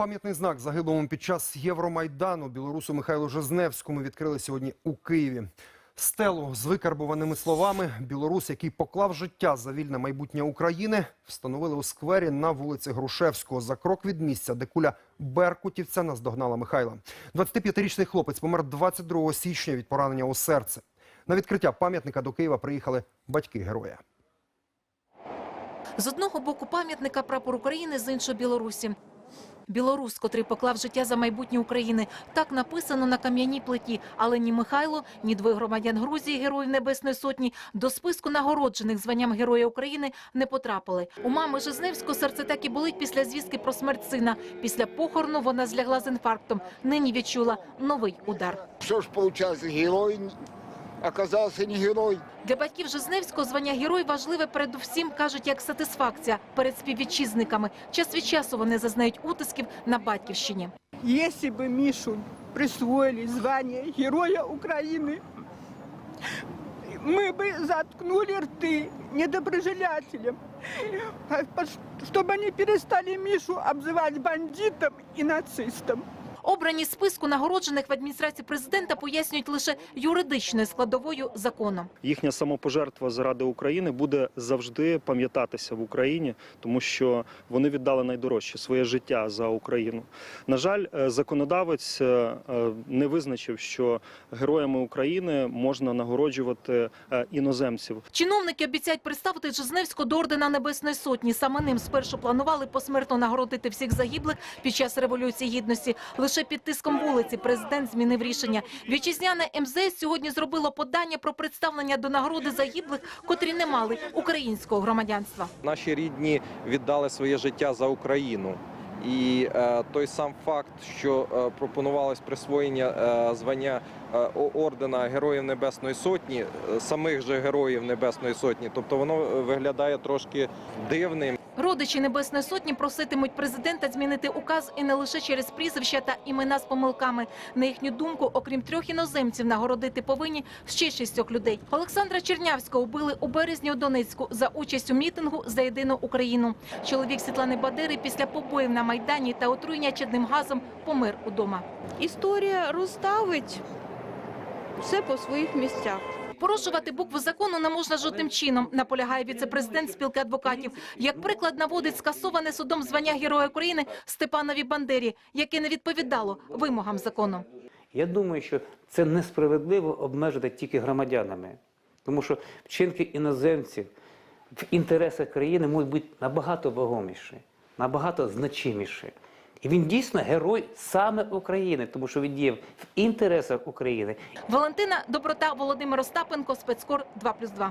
Пам'ятний знак загиблому під час Євромайдану білорусу Михайлу Жизневському відкрили сьогодні у Києві. Стелу з викарбуваними словами білорус, який поклав життя за вільне майбутнє України, встановили у сквері на вулиці Грушевського за крок від місця, де куля Беркутівця наздогнала Михайла. 25-річний хлопець помер 22 січня від поранення у серце. На відкриття пам'ятника до Києва приїхали батьки героя. З одного боку пам'ятника прапор України, з іншого Білорусі. Білорус, котрий поклав життя за майбутнє України. Так написано на кам'яній плиті. Але ні Михайло, ні двоє громадян Грузії, героїв Небесної Сотні, до списку нагороджених званням Героя України не потрапили. У мами Жизневського серце так і болить після звістки про смерть сина. Після похорону вона злягла з інфарктом. Нині відчула новий удар. Все ж получается, герой оказался не герой. Для батьків Жизневського звання герой важливе передусім, кажуть, як сатисфакція перед співвітчизниками. Час від часу вони зазнають утисків на батьківщині. Если бы Мишу присвоили звание Героя Украины, мы бы заткнули рты недоброжелателям, а пос- чтобы они перестали Мишу обзывать бандитом и нацистом. Обрані з списку нагороджених в адміністрації президента пояснюють лише юридичною складовою закону. їхня самопожертва заради України буде завжди пам'ятатися в Україні, тому що вони віддали найдорожче своє життя за Україну. На жаль, е, законодавець е, е, не визначив, що героями України можна нагороджувати іноземців. Чиновники обіцяють представити Жизневського до ордена Небесної Сотні. Саме ним спершу планували посмертно нагородити всіх загиблих під час Революції Гідності. Лише під тиском вулиці президент змінив рішення. Вітчизняне МЗС сьогодні зробило подання про представлення до нагороди загиблих, котрі не мали українського громадянства. Наші рідні віддали своє життя за Україну. І е, той сам факт, що е, пропонувалось присвоєння е, звання е, ордена Героїв Небесної Сотні, е, самих же героїв Небесної Сотні, тобто воно е, виглядає трошки дивним. Родичі Небесної Сотні проситимуть президента змінити указ і не лише через прізвища та імена з помилками. На їхню думку, окрім трьох іноземців, нагородити повинні ще шістьох людей. Олександра Чернявського вбили у березні у Донецьку за участь у мітингу за єдину Україну. Чоловік Світлани Бадири після побоїв на майдані та отруєння чадним газом помер удома. історія розставить все по своїх місцях. Порушувати букву закону не можна жодним чином, наполягає віцепрезидент спілки адвокатів. Як приклад наводить скасоване судом звання Героя України Степанові Бандері, яке не відповідало вимогам закону. Я думаю, що це несправедливо обмежити тільки громадянами, тому що вчинки іноземців в інтересах країни можуть бути набагато вагоміші, набагато значиміші. І він дійсно герой саме України, тому що він діяв в інтересах України. Валентина Доброта, Володимир Остапенко, спецкор 2+,2.